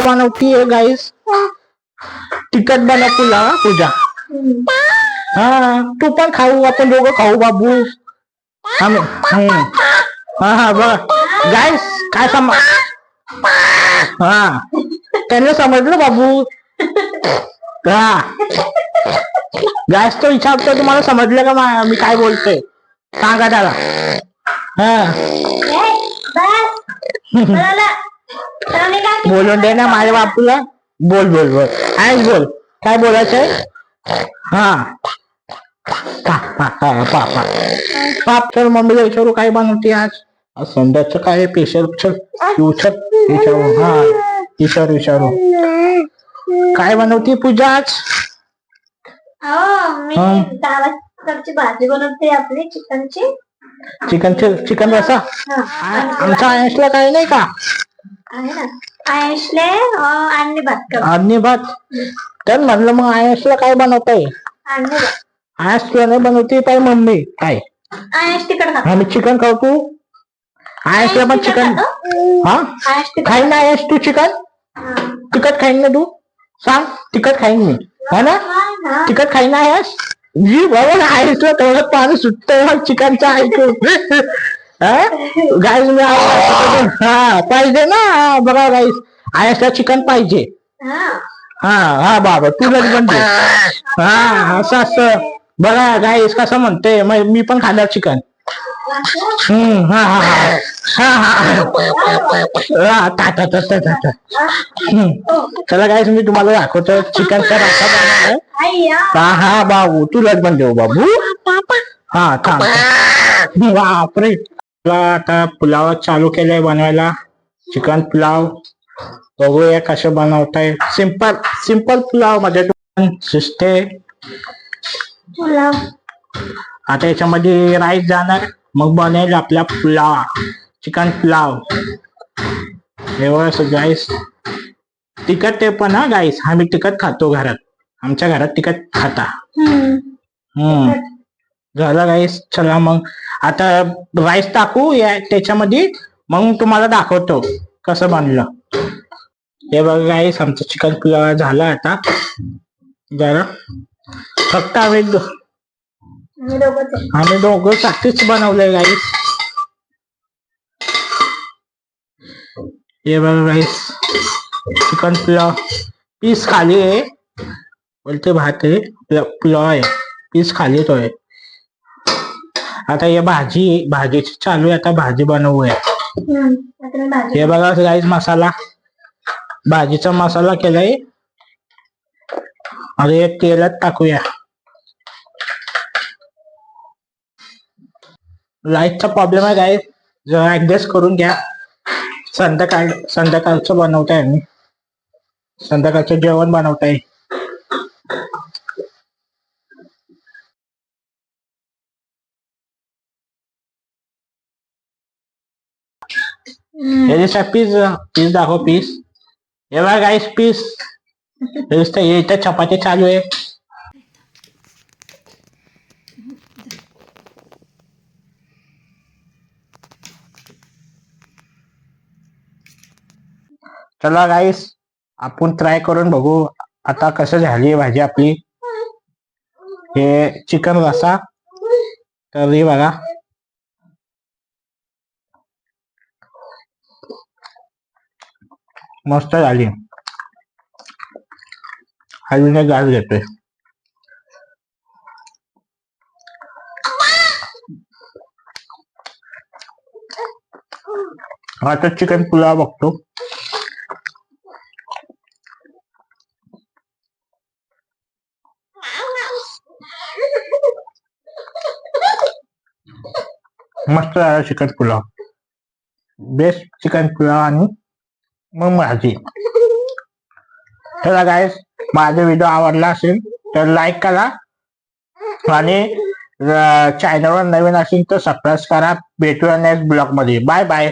बनवतीये गाईस तिखट बनव पुलाव हा, पूजा. हा तू पण खाऊ आपण दोघं खाऊ बाबू. आम्ही. हा हा बघ. गाईस काय सम हा. त्यांना समजलं बाबू? हा. गाईस तो विचारतो तुम्हाला समजलं का मा- मी काय बोलतोय? सांगा त्याला. हा. बोलून दे ना माझ्या बापूला. बोल बोल बोल. आहेस बोल. काय बोलायचंय? हा. पाप तर मम्मीला विचारू काय बनवते आज? आज संध्याचं काय पेशल चल विचार विचारू हा. विचारू विचारू काय बनवते पूजा आज? भाजी बनवते आपली चिकनची. चिकन चिकन रसा? हा. आ- आमच्या आयसला काय नाही का? आयशले? आणली भात आणि भात? तर म्हणलं मग आयसला काय बनवताय? आयस तुला नाही बनवते काय मम्मी. काय? आयश तिकड खातो. आम्ही चिकन खाऊ तू? आयसला पण चिकन हा? आयश तिकड. खाईन ना आयस तू चिकन? तिखट खाईन ना तू? सांग तिखट खाईन मी. हा ना? तिखट खाईन ना आयस जी बरोबर आयसला तेवढं पाणी सुटतंय मग चिकनचं ऐकून. गाईस मी हा. पाहिजे ना बघा गाईस आयसला चिकन पाहिजे. हा. हा बाबा तुलाच बनते. हा असं असं. बघा गाईस कसं म्हणते मी पण खाणार चिकन हम्म हा हा हा. हा हा. हा ता ता. हम्म. चला गाईस मी तुम्हाला दाखवतो चिकनचा रस्सा बनवलाय हा हा बाबू तुलाच पण देऊ बाबू. हा थांब. बापरे. तुला आता पुलाव चालू केलाय बनवायला. चिकन पुलाव. बघूया कसं बनवताय. सिंपल सिंपल पुलावमध्ये शिजते. पुलाव. आता याच्यामध्ये राईस जाणार. मग बनेल आपला पुलाव. चिकन पुलाव. एवढं गाईस तिखट ते पण हा गाईस आम्ही तिखट खातो घरात. आमच्या घरात तिखट खाता. हम्म. झालं चला मग. आता राईस टाकू या त्याच्यामध्ये मग तुम्हाला दाखवतो कसं बनलं. हे बघा गाईस आमचं चिकन पुलाव झालं आता. जरा फक्त आम्ही आम्ही दोघं साठीच बनवलंय गाईस हे बघा गाईस चिकन पुलाव. पीस खाली आहे. बोलते भात आहे. पुला- पुलाव आहे. पीस खाली तो आहे आता हे भाजी भाजीची चालू आहे आता भाजी बनवूया. हे बघा गाईस मसाला. भाजीचा मसाला केलाय. अरे एक तेलात टाकूया. लाईटचा प्रॉब्लेम आहे गाईस जरा ऍडजस्ट करून घ्या. संध्याकाळ संध्याकाळचं बनवताय मी संध्याकाळचं जेवण बनवताय. हे पीस पीस दाखव पीस हे बघा गाईस पीस नुसतं हे इथं चपाती चालू आहे. चला गाईस आपण ट्राय करून बघू आता कसं झाली भाजी आपली. हे चिकन रसा तर हे बघा. मस्त झाली. अजून एक गाज घेतोय. आता चिकन पुलाव बघतो. मस्त झाला chicken pulao. Best chicken pulao आणि मग माझी. चला गाईस माझा व्हिडिओ आवडला असेल तर लाईक करा. आणि चॅनलवर नवीन असेल तर सबस्क्राईब करा. भेटूया नेक्स्ट ब्लॉगमध्ये बाय बाय